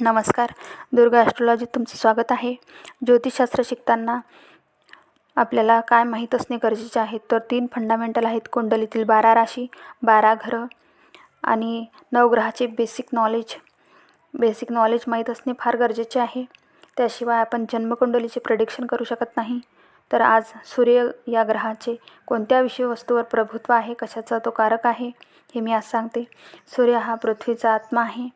नमस्कार. दुर्गा ॲस्ट्रॉलॉजीत तुमचं स्वागत आहे. ज्योतिषशास्त्र शिकताना आपल्याला काय माहीत असणे गरजेचे आहे? तर तीन फंडामेंटल आहेत. कुंडलीतील बारा राशी बारा घरं आणि नवग्रहाचे बेसिक नॉलेज बेसिक नॉलेज माहीत असणे फार गरजेचे आहे. त्याशिवाय आपण जन्मकुंडलीचे प्रडिक्शन करू शकत नाही. तर आज सूर्य या ग्रहाचे कोणत्या विषय वस्तूवर प्रभुत्व आहे? कशाचा तो कारक आहे? हे मी आज सांगते. सूर्य हा पृथ्वीचा आत्मा आहे.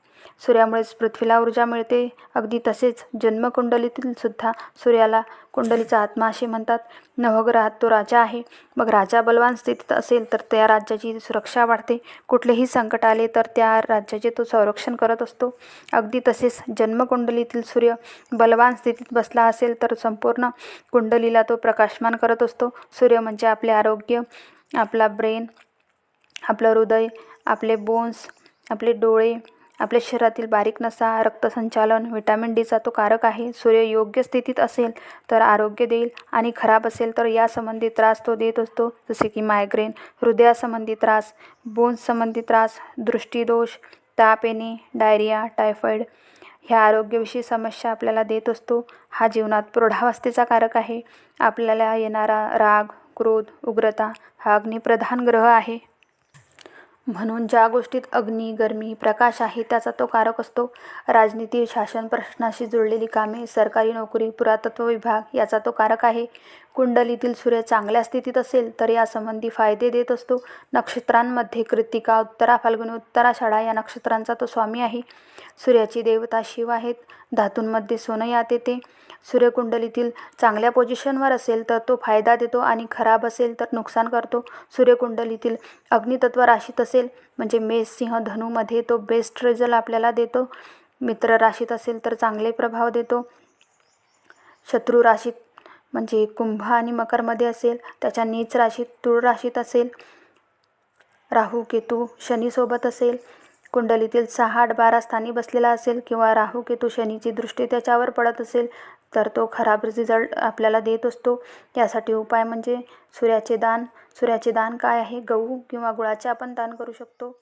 सूर्यामुळेच पृथ्वीला ऊर्जा मिळते. अगदी तसेच जन्मकुंडलीतील सुद्धा सूर्याला कुंडलीचा आत्मा असे म्हणतात. नवग्रहात तो राजा आहे. मग राजा बलवान स्थितीत असेल तर त्या राज्याची सुरक्षा वाढते. कुठलेही संकट आले तर त्या राज्याचे तो संरक्षण करत असतो. अगदी तसेच जन्मकुंडलीतील सूर्य बलवान स्थितीत बसला असेल तर संपूर्ण कुंडलीला तो प्रकाशमान करत असतो. सूर्य म्हणजे आपले आरोग्य आपला ब्रेन आपलं हृदय आपले बोन्स आपले डोळे आपल्या शरीरातील बारीक नसा रक्तसंचालन विटॅमिन डीचा तो कारक आहे. सूर्य योग्य स्थितीत असेल तर आरोग्य देईल आणि खराब असेल तर यासंबंधी त्रास तो देत असतो जसे की मायग्रेन हृदयासंबंधी त्रास बोन्ससंबंधी त्रास दृष्टीदोष ताप येणे डायरिया टायफॉईड ह्या आरोग्यविषयी समस्या आपल्याला देत असतो. हा जीवनात प्रौढावस्थेचा कारक आहे. आपल्याला येणारा राग क्रोध उग्रता हा अग्निप्रधान ग्रह आहे. म्हणून ज्या गोष्टीत अग्नी गरमी प्रकाश आहे त्याचा तो कारक असतो. राजनीती शासन प्रश्नाशी जुळलेली कामे सरकारी नोकरी पुरातत्व विभाग याचा तो कारक आहे. कुंडलीतील सूर्य चांगल्या स्थितीत असेल तर यासंबंधी फायदे देत असतो. नक्षत्रांमध्ये कृतिका उत्तरा फाल्गुनी उत्तराषाढा या नक्षत्रांचा तो स्वामी आहे. सूर्याची देवता शिव आहेत. धातूंमध्ये सोनं यात येते. सूर्यकुंडलीतील चांगल्या पोझिशनवर असेल तर तो फायदा देतो आणि खराब असेल तर नुकसान करतो. सूर्यकुंडलीतील अग्नितत्व राशीत असेल म्हणजे मेष सिंह धनूमध्ये तो बेस्ट रिझल्ट आपल्याला देतो. मित्र राशीत असेल तर चांगले प्रभाव देतो. शत्रू राशीत म्हणजे कुंभ आणि मकरमध्ये असेल त्याच्या नीच राशीत तूळ राशीत असेल राहू केतू शनीसोबत असेल कुंडलीतील सहा आठ बारा स्थानी बसलेला असेल किंवा राहू केतू शनीची दृष्टी त्याच्यावर पडत असेल तर तो खराब रिझल्ट आपल्याला देत असतो. यासाठी उपाय म्हणजे सूर्याचे दान. सूर्याचे दान काय आहे? गहू किंवा गुळाचे आपण दान करू शकतो.